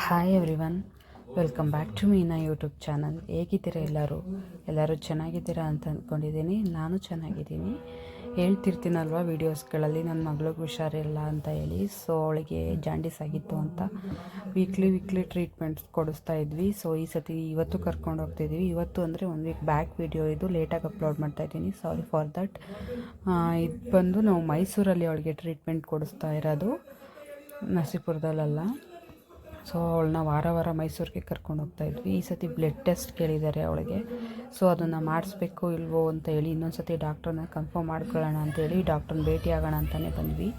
Hi everyone welcome back to Meena YouTube channel ಹೇಗಿದ್ದೀರಾ ಎಲ್ಲರೂ? ಎಲ್ಲರೂ ಚೆನ್ನಾಗಿದ್ದೀರಾ ಅಂತ ಅಂದ್ಕೊಂಡಿದ್ದೀನಿ. ನಾನು ಚೆನ್ನಾಗಿದ್ದೀನಿ. ಹೇಳ್ತಿರ್ತೀನಲ್ವ ವೀಡಿಯೋಸ್ಗಳಲ್ಲಿ ನನ್ನ ಮಗಳಿಗೆ ಹುಷಾರಿಲ್ಲ ಅಂತ ಹೇಳಿ. ಸೊ ಅವಳಿಗೆ ಜಾಂಡೀಸ್ ಆಗಿತ್ತು ಅಂತ ವೀಕ್ಲಿ ವೀಕ್ಲಿ ಟ್ರೀಟ್ಮೆಂಟ್ಸ್ ಕೊಡಿಸ್ತಾ ಇದ್ವಿ. ಸೊ ಈ ಸತಿ ಇವತ್ತು ಕರ್ಕೊಂಡು ಹೋಗ್ತಿದ್ವಿ. ಇವತ್ತು ಅಂದರೆ ಒಂದು ವೀಕ್ ಬ್ಯಾಕ್ ವೀಡಿಯೋ ಇದು. ಲೇಟಾಗಿ ಅಪ್ಲೋಡ್ ಮಾಡ್ತಾ ಇದ್ದೀನಿ. ಸಾರಿ ಫಾರ್ ದಟ್ ಇದು ಬಂದು ನಾವು ಮೈಸೂರಲ್ಲಿ ಅವಳಿಗೆ ಟ್ರೀಟ್ಮೆಂಟ್ ಕೊಡಿಸ್ತಾ ಇರೋದು. ನರಸೀಪುರದಲ್ಲ ಸೊ ಅವಳನ್ನ ವಾರ ವಾರ ಮೈಸೂರಿಗೆ ಕರ್ಕೊಂಡು ಹೋಗ್ತಾಯಿದ್ವಿ ಈ ಸತಿ ಬ್ಲಡ್ ಟೆಸ್ಟ್ ಕೇಳಿದ್ದಾರೆ ಅವಳಿಗೆ. ಸೊ ಅದನ್ನು ಮಾಡಿಸ್ಬೇಕು ಇಲ್ವೋ ಅಂತ ಹೇಳಿ ಇನ್ನೊಂದು ಸತಿ ಡಾಕ್ಟ್ರನ್ನ ಕನ್ಫರ್ಮ್ ಮಾಡ್ಕೊಳ್ಳೋಣ ಅಂತೇಳಿ ಡಾಕ್ಟ್ರನ್ನ ಭೇಟಿ ಆಗೋಣ ಅಂತಲೇ ಬಂದ್ವಿ.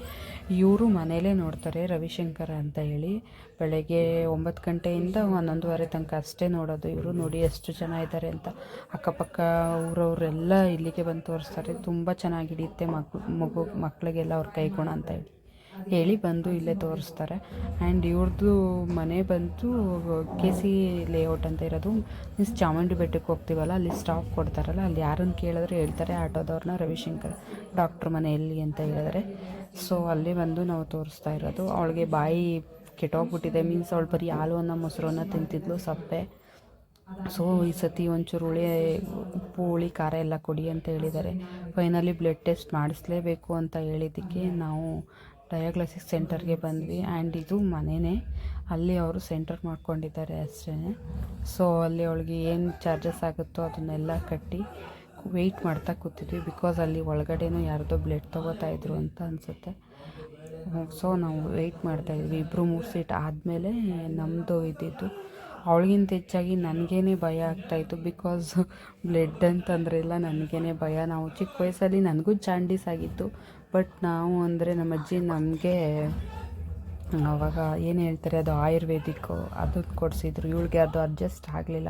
ಇವರು ಮನೇಲೇ ನೋಡ್ತಾರೆ ರವಿಶಂಕರ ಅಂತ ಹೇಳಿ. ಬೆಳಗ್ಗೆ ಒಂಬತ್ತು ಗಂಟೆಯಿಂದ ಹನ್ನೊಂದುವರೆ ತನಕ ಅಷ್ಟೇ ನೋಡೋದು ಇವರು. ನೋಡಿ ಎಷ್ಟು ಜನ ಇದ್ದಾರೆ ಅಂತ. ಅಕ್ಕಪಕ್ಕ ಊರವರೆಲ್ಲ ಇಲ್ಲಿಗೆ ಬಂದು ತೋರಿಸ್ತಾರೆ. ತುಂಬ ಚೆನ್ನಾಗಿ ಹಿಡಿಯುತ್ತೆ ಮಗು ಮಗು ಮಕ್ಕಳಿಗೆಲ್ಲ ಅವ್ರ ಕೈಗುಣ ಅಂತ ಹೇಳಿ. ಹೇಳಿ ಬಂದು ಇಲ್ಲೇ ತೋರಿಸ್ತಾರೆ. ಆ್ಯಂಡ್ ಇವ್ರದ್ದು ಮನೆ ಬಂತು ಕೆ ಸಿ ಲೇಔಟ್ ಅಂತ ಇರೋದು. ಮೀನ್ಸ್ ಚಾಮುಂಡಿ ಬೆಟ್ಟಕ್ಕೆ ಹೋಗ್ತೀವಲ್ಲ, ಅಲ್ಲಿ ಸ್ಟಾಪ್ ಕೊಡ್ತಾರಲ್ಲ, ಅಲ್ಲಿ ಯಾರನ್ನು ಕೇಳಿದ್ರೆ ಹೇಳ್ತಾರೆ, ಆಟೋದವ್ರನ್ನ ರವಿಶಂಕರ್ ಡಾಕ್ಟ್ರ್ ಮನೆ ಎಲ್ಲಿ ಅಂತ ಹೇಳಿದ್ರೆ. ಸೊ ಅಲ್ಲಿ ಬಂದು ನಾವು ತೋರಿಸ್ತಾ ಇರೋದು. ಅವಳಿಗೆ ಬಾಯಿ ಕೆಟ್ಟೋಗ್ಬಿಟ್ಟಿದೆ. ಮೀನ್ಸ್ ಅವಳು ಬರೀ ಹಾಲು ಅನ್ನ ಮೊಸರನ್ನ ತಿಂತಿದ್ಲು, ಸಪ್ಪೆ. ಸೊ ಈ ಸತಿ ಒಂಚೂರು ಹುಳಿ, ಉಪ್ಪು, ಹುಳಿ, ಖಾರ ಎಲ್ಲ ಕೊಡಿ ಅಂತ ಹೇಳಿದ್ದಾರೆ. ಫೈನಲಿ ಬ್ಲಡ್ ಟೆಸ್ಟ್ ಮಾಡಿಸ್ಲೇಬೇಕು ಅಂತ ಹೇಳಿದ್ದಕ್ಕೆ ನಾವು ಡಯಾಗ್ನೋಸಿಸ್ ಸೆಂಟರ್ಗೆ ಬಂದ್ವಿ ಆ್ಯಂಡ್ ಇದು ಮನೆಯೇ ಅಲ್ಲಿ ಅವರು ಸೆಂಟರ್ ಮಾಡ್ಕೊಂಡಿದ್ದಾರೆ ಅಷ್ಟೇ. ಸೊ, ಅಲ್ಲಿ ಅವಳಿಗೆ ಏನು ಚಾರ್ಜಸ್ ಆಗುತ್ತೋ ಅದನ್ನೆಲ್ಲ ಕಟ್ಟಿ ವೆಯ್ಟ್ ಮಾಡ್ತಾ ಕೂತಿದ್ವಿ ಬಿಕಾಸ್ ಅಲ್ಲಿ ಒಳಗಡೆನೂ ಯಾರದೋ ಬ್ಲಡ್ ತೊಗೋತಾ ಇದ್ರು ಅಂತ ಅನಿಸುತ್ತೆ. ಸೊ, ನಾವು ವೆಯ್ಟ್ ಮಾಡ್ತಾಯಿದ್ವಿ ಇಬ್ಬರು ಮೂರು ಸೀಟ್ ಆದಮೇಲೆ ನಮ್ಮದು ಇದ್ದಿದ್ದು ಅವಳಿಗಿಂತ ಹೆಚ್ಚಾಗಿ ನನಗೇ ಭಯ ಆಗ್ತಾಯಿತ್ತು ಬಿಕಾಸ್ ಬ್ಲಡ್ ಅಂತಂದರೆ ಇಲ್ಲ ನನಗೇ ಭಯ. ನಾವು ಚಿಕ್ಕ ವಯಸ್ಸಲ್ಲಿ ನನಗೂ ಜಾಂಡೀಸ್ ಆಗಿತ್ತು. ಬಟ್ ನಾವು ಅಂದರೆ ನಮ್ಮ ಅಜ್ಜಿ ನಮಗೆ ಆವಾಗ ಏನು ಹೇಳ್ತಾರೆ, ಅದು ಆಯುರ್ವೇದಿಕ್ಕು ಅದನ್ನು ಕೊಡಿಸಿದ್ರು. ಇವಳಿಗೆ ಅದು ಅಡ್ಜಸ್ಟ್ ಆಗಲಿಲ್ಲ.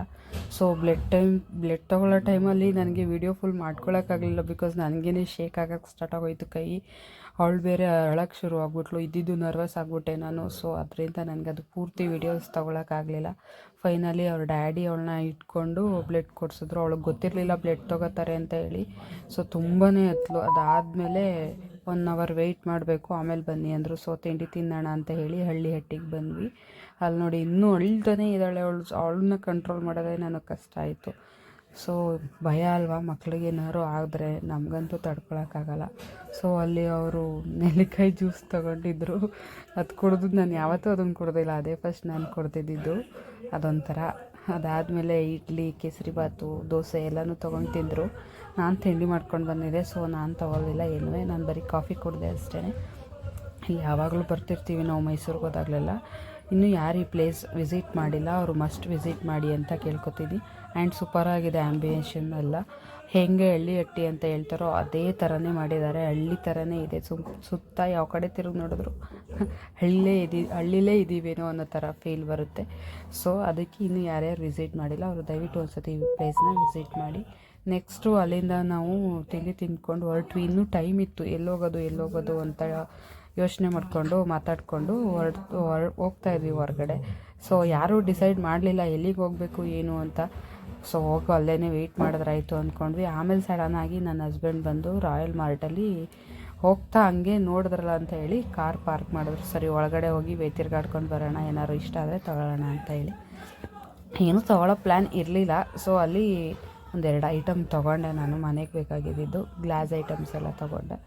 ಸೊ ಬ್ಲಡ್ ಟೈಮ್ ಬ್ಲಡ್ ತೊಗೊಳ್ಳೋ ಟೈಮಲ್ಲಿ ನನಗೆ ವೀಡಿಯೋ ಫುಲ್ ಮಾಡ್ಕೊಳಕ್ಕಾಗಲಿಲ್ಲ ಬಿಕಾಸ್ ನನಗೇನೆ ಶೇಕ್ ಆಗೋಕ್ಕೆ ಸ್ಟಾರ್ಟ್ ಆಗೋಯ್ತು ಕೈ. ಅವಳು ಬೇರೆ ಅಳಕ್ಕೆ ಶುರು ಆಗ್ಬಿಟ್ಲು. ಇದ್ದಿದ್ದು ನರ್ವಸ್ ಆಗಿಬಿಟ್ಟೆ ನಾನು. ಸೊ ಅದರಿಂದ ನನಗೆ ಅದು ಪೂರ್ತಿ ವೀಡಿಯೋಸ್ ತೊಗೊಳಕ್ಕಾಗಲಿಲ್ಲ ಫೈನಲಿ ಅವ್ರ ಡ್ಯಾಡಿ ಅವಳನ್ನ ಇಟ್ಕೊಂಡು ಬ್ಲಡ್ ಕೊಡಿಸಿದ್ರು. ಅವಳಿಗೆ ಗೊತ್ತಿರಲಿಲ್ಲ ಬ್ಲಡ್ ತೊಗೋತಾರೆ ಅಂತ ಹೇಳಿ. ಸೊ ತುಂಬಾ ಎತ್ತಲು ಅದಾದಮೇಲೆ ಒನ್ ಅವರ್ ವೆಯ್ಟ್ ಮಾಡಬೇಕು. ಆಮೇಲೆ ಬನ್ನಿ ಅಂದರು, ಸೊ, ತಿಂಡಿ ತಿನ್ನೋಣ ಅಂತ ಹೇಳಿ ಹಳ್ಳಿ ಹಟ್ಟಿಗೆ ಬಂದ್ವಿ. ಅಲ್ಲಿ ನೋಡಿ ಇನ್ನೂ ಅಳ್ತಾನೆ ಇದ್ದಾಳೆ ಅವಳು. ಅವಳನ್ನ ಕಂಟ್ರೋಲ್ ಮಾಡೋದೇ ನನಗೆ ಕಷ್ಟ ಆಯಿತು. ಸೊ, ಭಯ ಅಲ್ವಾ? ಮಕ್ಳಿಗೆ ಏನಾದ್ರು ಆದರೆ ನಮಗಂತೂ ತಡ್ಕೊಳಕ್ಕಾಗಲ್ಲ ಸೊ, ಅಲ್ಲಿ ಅವರು ನೆಲ್ಲಿಕಾಯಿ ಜ್ಯೂಸ್ ತೊಗೊಂಡಿದ್ರು. ಅದು ಕುಡಿದು ನಾನು ಯಾವತ್ತೂ ಅದನ್ನು ಕುಡ್ದಿಲ್ಲ. ಅದೇ ಫಸ್ಟ್ ನಾನು ಕುಡ್ದಿದ್ದು. ಅದೊಂಥರ ಅದಾದಮೇಲೆ ಇಡ್ಲಿ ಕೇಸರಿಬಾತು ದೋಸೆ ಎಲ್ಲನೂ ತೊಗೊಂಡು ತಿಂದರು. ನಾನು ತಿಂಡಿ ಮಾಡ್ಕೊಂಡು ಬಂದಿದ್ದೆ ಸೊ ನಾನು ತೊಗೊಳ್ಳಿಲ್ಲ ಏನೂ ನಾನು ಬರೀ ಕಾಫಿ ಕುಡಿದೆ ಅಷ್ಟೇ ಯಾವಾಗಲೂ ಬರ್ತಿರ್ತೀವಿ ನಾವು ಮೈಸೂರಿಗೆ ಹೋದಾಗಲೆಲ್ಲ. ಇನ್ನೂ ಯಾರು ಈ ಪ್ಲೇಸ್ ವಿಸಿಟ್ ಮಾಡಿಲ್ಲ, ಅವರು ಮಸ್ಟ್ ವಿಸಿಟ್ ಮಾಡಿ ಅಂತ ಕೇಳ್ಕೊತೀನಿ ಆ್ಯಂಡ್ ಸೂಪರಾಗಿದೆ ಆ್ಯಂಬಿಯೇಷನ್ ಎಲ್ಲ. ಹೇಗೆ ಹಳ್ಳಿ ಹಟ್ಟಿ ಅಂತ ಹೇಳ್ತಾರೋ ಅದೇ ಥರನೇ ಮಾಡಿದ್ದಾರೆ. ಹಳ್ಳಿ ಥರನೇ ಇದೆ. ಸುಮ್, ಸುತ್ತ ಯಾವ ಕಡೆ ತಿರುಗಿ ನೋಡಿದ್ರು ಹಳ್ಳಿಲೇ ಇದ್ದೀ ಹಳ್ಳಿಲೇ ಇದ್ದೀವೇನೋ ಅನ್ನೋ ಥರ ಫೀಲ್ ಬರುತ್ತೆ. ಸೊ ಅದಕ್ಕೆ ಇನ್ನೂ ಯಾರ್ಯಾರು ವಿಸಿಟ್ ಮಾಡಿಲ್ಲ, ಅವರು ದಯವಿಟ್ಟು ಒಂದು ಸತಿ ಈ ಪ್ಲೇಸ್ನ ವಿಸಿಟ್ ಮಾಡಿ. ನೆಕ್ಸ್ಟು ಅಲ್ಲಿಂದ ನಾವು ತಿಂಡಿ ತಿಂದ್ಕೊಂಡು ಹೊರಟ್ವಿ. ಇನ್ನೂ ಟೈಮ್ ಇತ್ತು. ಎಲ್ಲೋಗೋದು ಎಲ್ಲೋಗೋದು ಅಂತ ಯೋಚನೆ ಮಾಡಿಕೊಂಡು, ಮಾತಾಡಿಕೊಂಡು ಹೊರಡ್ತು ಹೊರ ಹೋಗ್ತಾ ಇದ್ವಿ ಹೊರಗಡೆ. ಸೊ ಯಾರೂ ಡಿಸೈಡ್ ಮಾಡಲಿಲ್ಲ ಎಲ್ಲಿಗೆ ಹೋಗಬೇಕು, ಏನು ಅಂತ. ಸೊ ಹೋಗೋ ಅಲ್ಲೇ ವೆಯ್ಟ್ ಮಾಡಿದ್ರಾಯಿತು ಅಂದ್ಕೊಂಡ್ವಿ ಆಮೇಲೆ ಸಡನ್ನಾಗಿ ನನ್ನ ಹಸ್ಬೆಂಡ್ ಬಂದು ರಾಯಲ್ ಮಾರ್ಟಲ್ಲಿ ಹೋಗ್ತಾ ಹಂಗೆ ನೋಡಿದ್ರಲ್ಲ ಅಂತ ಹೇಳಿ ಕಾರ್ ಪಾರ್ಕ್ ಮಾಡಿದ್ರು. ಸರಿ, ಒಳಗಡೆ ಹೋಗಿ ವೇ ತಿರ್ಗಾಡ್ಕೊಂಡು ಬರೋಣ ಏನಾದ್ರು ಇಷ್ಟ ಆದರೆ ತಗೊಳ್ಳೋಣ ಅಂತ ಹೇಳಿ. ಏನೂ ತಗೊಳ್ಳೋ ಪ್ಲ್ಯಾನ್ ಇರಲಿಲ್ಲ. ಸೊ ಅಲ್ಲಿ ಒಂದೆರಡು ಐಟಮ್ ತೊಗೊಂಡೆ ನಾನು ಮನೆಗೆ ಬೇಕಾಗಿದ್ದು ಗ್ಲಾಸ್ ಐಟಮ್ಸ್ ಎಲ್ಲ ತೊಗೊಂಡೆ.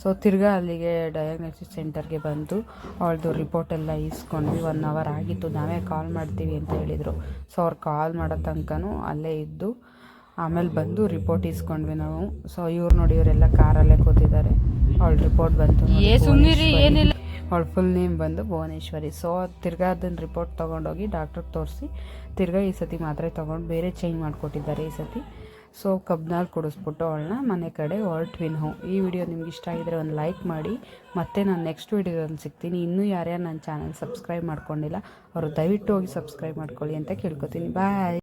ಸೊ ತಿರ್ಗಾ ಅಲ್ಲಿಗೆ ಡಯಾಗ್ನೋಸಿಸ್ ಸೆಂಟರ್ಗೆ ಬಂದು ಅವಳದು ರಿಪೋರ್ಟ್ ಎಲ್ಲ ಇಸ್ಕೊಂಡ್ವಿ ಒನ್ ಅವರ್ ಆಗಿತ್ತು ನಾವೇ ಕಾಲ್ ಮಾಡ್ತೀವಿ ಅಂತ ಹೇಳಿದರು. ಸೊ ಅವ್ರು ಕಾಲ್ ಮಾಡೋ ತನಕನೂ ಅಲ್ಲೇ ಇದ್ದು ಆಮೇಲೆ ಬಂದು ರಿಪೋರ್ಟ್ ಇಸ್ಕೊಂಡ್ವಿ ನಾವು. ಸೊ ಇವ್ರು ನೋಡಿ ಇವರೆಲ್ಲ ಕಾರಲ್ಲೇ ಕೂತಿದ್ದಾರೆ. ಅವಳ ರಿಪೋರ್ಟ್ ಬಂತು ಏನಿಲ್ಲ. ಅವಳ ಫುಲ್ ನೇಮ್ ಬಂದು ಭುವನೇಶ್ವರಿ. ಸೊ ತಿರ್ಗಾ ಅದನ್ನು ರಿಪೋರ್ಟ್ ತೊಗೊಂಡೋಗಿ ಡಾಕ್ಟ್ರಿಗೆ ತೋರಿಸಿ, ತಿರ್ಗಾ ಈ ಸತಿ ಮಾತ್ರೆ ತೊಗೊಂಡು ಬೇರೆ ಚೇಂಜ್ ಮಾಡಿಕೊಟ್ಟಿದ್ದಾರೆ ಈ ಸತಿ. ಸೊ ಕಬ್ನಾಲ್ ಕೊಡಿಸ್ಬಿಟ್ಟು ಅವಳನ್ನ ಮನೆ ಕಡೆ ಹೊರಟ್ವಿ ಹೋ ಈ ವಿಡಿಯೋ ನಿಮ್ಗೆ ಇಷ್ಟ ಆಗಿದ್ರೆ ಒಂದು ಲೈಕ್ ಮಾಡಿ. ಮತ್ತೆ ನಾನು ನೆಕ್ಸ್ಟ್ ವಿಡಿಯೋದಲ್ಲಿ ಸಿಗ್ತೀನಿ. ಇನ್ನೂ ಯಾರ್ಯಾರು ನನ್ನ ಚಾನಲ್ ಸಬ್ಸ್ಕ್ರೈಬ್ ಮಾಡ್ಕೊಂಡಿಲ್ಲ, ಅವರು ದಯವಿಟ್ಟು ಹೋಗಿ ಸಬ್ಸ್ಕ್ರೈಬ್ ಮಾಡ್ಕೊಳ್ಳಿ ಅಂತ ಕೇಳ್ಕೊತೀನಿ. ಬಾಯ್